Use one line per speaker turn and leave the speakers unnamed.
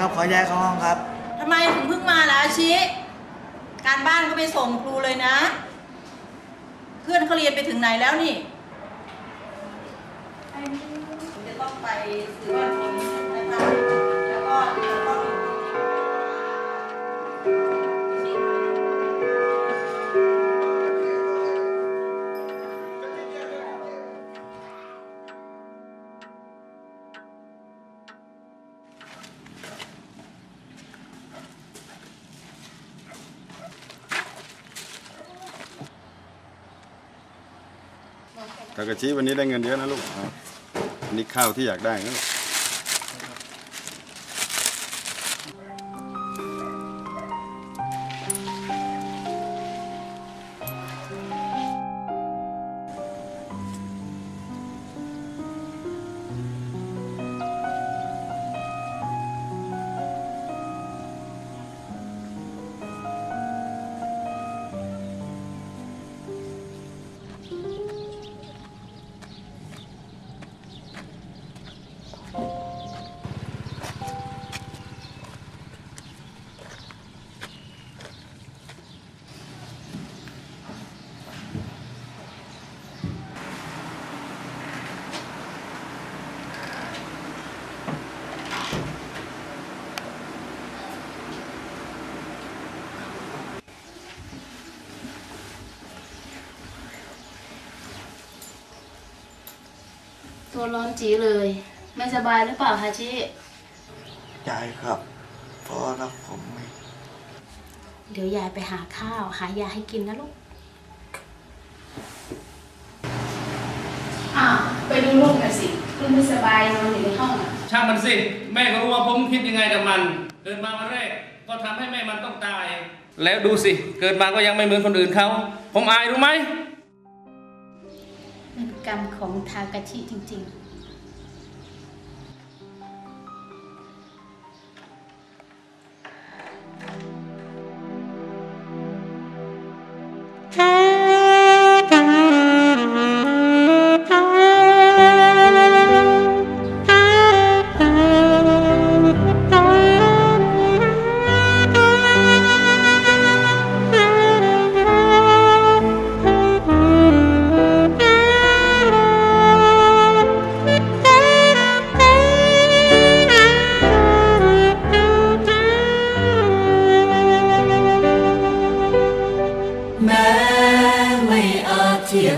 ครับ ขอย้ายเข้าห้องครับ
ทำไมถึงเพิ่งมาล่ะอาชิ การบ้านก็ไปส่งครูเลยนะ เพื่อนเขาเรียนไปถึงไหนแล้วนี่ผมจะต้องไปซื้อ ตา
กะชิวันนี้ได้เงินเยอะนะลูกอันนี้ข้าวที่อยากได้นะลูก
ตัวร้อนจีเลย ไม่สบายหรือเปล่าฮาชิ
ยายครับพ่อรับผมไหม
เดี๋ยวยายไปหาข้าว หายาให้กินนะลูกอ่าไปดูลูกหน่อยสิลูกไม่สบายนอนอยู่ในห้องอะ
ช่างมันสิ แม่ก็รู้ว่าผมคิดยังไงกับมัน เกิดมาวันแรกก็ทำให้แม่มันต้องตาย แล้วดูสิ เกิดมาก็ยังไม่เหมือนคนอื่นเขาผมอายรู้ไหม
เป็นก รรมของทากาชิจริง ๆ